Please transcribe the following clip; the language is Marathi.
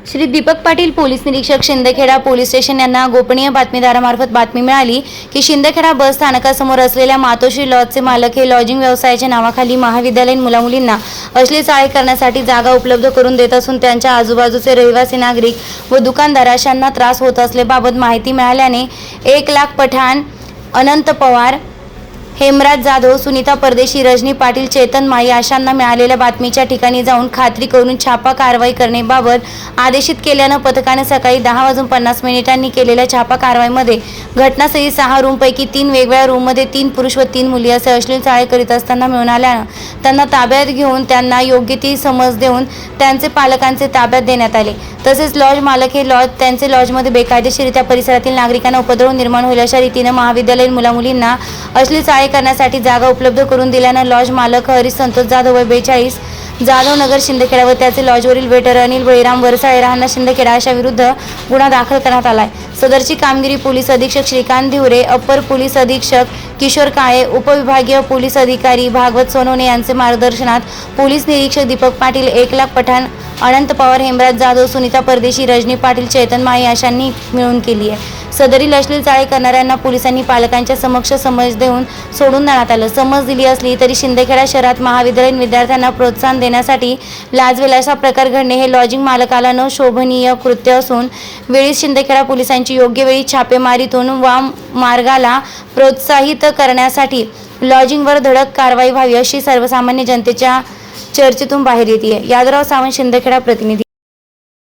श्री दीपक पाटील पोलीस निरीक्षक शिंदखेडा पोलीस स्टेशन यांना गोपनीय बातमीदारामार्फत बातमी मिळाली की शिंदखेडा बस स्थानकासमोर असलेल्या मातोश्री लॉजचे मालक हे लॉजिंग व्यवसायाच्या नावाखाली महाविद्यालयीन मुलामुलींना असली चाळे करण्यासाठी जागा उपलब्ध करून देत असून त्यांच्या आजूबाजूचे रहिवासी नागरिक व दुकानदार अशांना त्रास होत असल्याबाबत माहिती मिळाल्याने एक लाख पठाण अनंत पवार हेमराज जाधव सुनीता परदेशी रजनी पाटील चेतन माई अशांना मिळालेल्या बातमीच्या ठिकाणी जाऊन खात्री करून छापा कारवाई करण्याबाबत आदेशित केल्यानं पथकाने सकाळी दहा वाजून पन्नास मिनिटांनी केलेल्या छापा कारवाईमध्ये घटनास्थळी सहा रूमपैकी तीन वेगवेगळ्या रूममध्ये तीन पुरुष व तीन मुली असे अश्लील चाळे करीत असताना मिळून आल्यानं त्यांना ताब्यात घेऊन त्यांना योग्य ती समज देऊन त्यांचे पालकांचे ताब्यात देण्यात आले. तसेच लॉज मालक हे लॉज त्यांचे लॉजमध्ये बेकायदेशीरित्या परिसरातील नागरिकांना उपद्रव निर्माण होईल अशा रीतीनं महाविद्यालयीन मुलामुलींना अश्लील चाळे करण्यासाठी जागा उपलब्ध करून दिल्यानं लॉज मालक हरी संतोष जाधव वय बेचाळीस जाधव नगर शिंदखेडा व त्याचे लॉजवरील वेटर अनिल बळीराम वरसाळे राहणार शिंदखेडा अशा विरुद्ध गुन्हा दाखल करण्यात आलाय. सदरची कामगिरी पोलीस अधीक्षक श्रीकांत धिवरे अप्पर पोलीस अधीक्षक किशोर काळे उपविभागीय पोलीस अधिकारी भागवत सोनवणे यांचे मार्गदर्शनात पोलीस निरीक्षक दीपक पाटील एक लाख पठाण अनंत पवार हेमराज जाधव सुनीता परदेशी रजनी पाटील चेतन माई अशांनी मिळून केली आहे. सदरील अश्लील चाळे करणाऱ्यांना पोलिसांनी पालकांच्या समक्ष समज देऊन सोडून देण्यात आलं. समज दिली असली तरी शिंदखेडा शहरात महाविद्यालयीन विद्यार्थ्यांना प्रोत्साहन देण्यासाठी लाजवेल असा प्रकार घडणे हे लॉजिंग मालकाला न शोभनीय कृत्य असून वेळी शिंदखेडा पोलिसांची योग्य वेळी छापेमारीतून वाम मार्गाला प्रोत्साहित करण्यासाठी लॉजिंगवर धडक कारवाई व्हावी अशी सर्वसामान्य जनतेच्या चर्चेतून बाहेर येते यादवराव सावंत शिंदखेडा प्रतिनिधी.